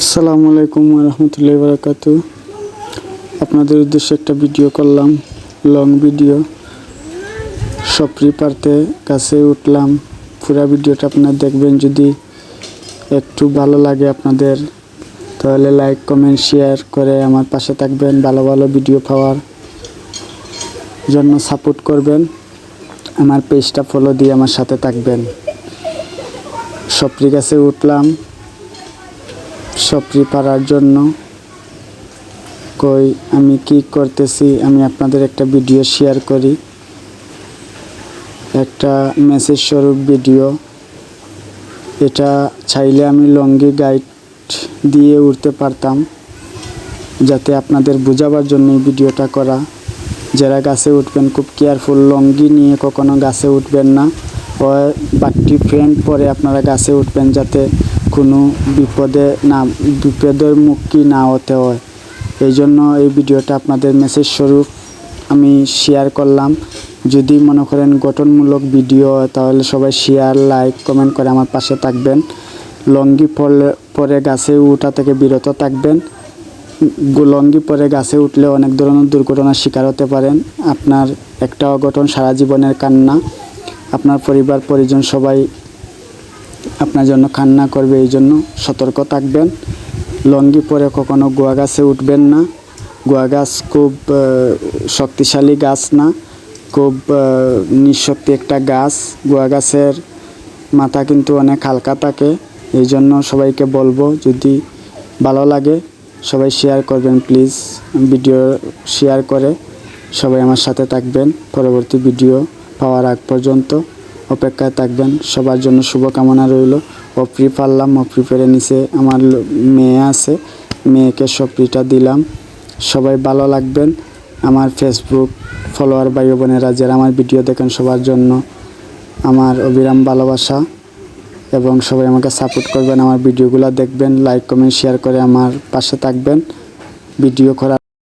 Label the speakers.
Speaker 1: আসসালামু আলাইকুম রহমতুল্লাহ বারাকাত আপনাদের উদ্দেশ্যে একটা ভিডিও করলাম, লং ভিডিও। সপরি পারতে কাছে উঠলাম, পুরা ভিডিওটা আপনারা দেখবেন যদি একটু ভালো লাগে আপনাদের, তাহলে লাইক কমেন্ট শেয়ার করে আমার পাশে থাকবেন, ভালো ভালো ভিডিও পাওয়ার জন্য সাপোর্ট করবেন। আমার পেজটা ফলো দিয়ে আমার সাথে থাকবেন। সপরি গাছে উঠলাম সপরি পারার জন্য কই, আমি কি করতেছি, আমি আপনাদের একটা ভিডিও শেয়ার করি। একটা মেসেজ স্বরূপ ভিডিও। এটা চাইলে আমি লঙ্গি গাইড দিয়ে উঠতে পারতাম, যাতে আপনাদের বোঝাবার জন্য ভিডিওটা করা। যারা গাছে উঠবেন, খুব কেয়ারফুল লঙ্গি নিয়ে কখনো গাছে উঠবেন না। ও বাট্টি ফ্রেন্ড পরে আপনারা গাছে উঠবেন, যাতে কোনো বিপদে না, বিপদের মুখী না হতে হয়। এই জন্য এই ভিডিওটা আপনাদের মেসেজ স্বরূপ আমি শেয়ার করলাম। যদি মনে করেন গঠনমূলক ভিডিও তাহলে সবাই শেয়ার লাইক কমেন্ট করে আমার পাশে থাকবেন। লঙ্গি পরলে, পরে গাছে উঠা থেকে বিরত থাকবেন। লঙ্গি পরে গাছে উঠলে অনেক ধরনের দুর্ঘটনার শিকার হতে পারেন। আপনার একটা অঘটন সারা জীবনের কান্না। আপনার পরিবার, পরিজন সবাই আপনার জন্য কান্না করবে, এই জন্য সতর্ক থাকবেন। লঙ্গি পরে কখনো গোয়া গাছে উঠবেন না। গোয়া গাছ খুব শক্তিশালী গাছ না। খুব নিঃশক্তি একটা গাছ। গোয়া গাছের মাথা কিন্তু অনেক হালকা থাকে। এই জন্য সবাইকে বলব, যদি ভালো লাগে, সবাই শেয়ার করবেন প্লিজ ভিডিও শেয়ার করে সবাই আমার সাথে থাকবেন। পরবর্তী ভিডিও পাওয়ার আগ পর্যন্ত। অপেক্ষায় থাকবেন। সবার জন্য শুভকামনা রইল। অপ্রি পারলাম অপ্রি পেরে নিচে আমার মেয়ে আছে। মেয়েকে সপ্রিটা দিলাম। সবাই ভালো লাগবেন। আমার ফেসবুক ফলোয়ার ভাই বোনেরা, যারা আমার ভিডিও দেখেন সবার জন্য আমার অবিরাম ভালোবাসা এবং সবাই আমাকে সাপোর্ট করবেন। আমার ভিডিওগুলো দেখবেন লাইক কমেন্ট শেয়ার করে আমার পাশে থাকবেন। ভিডিও করা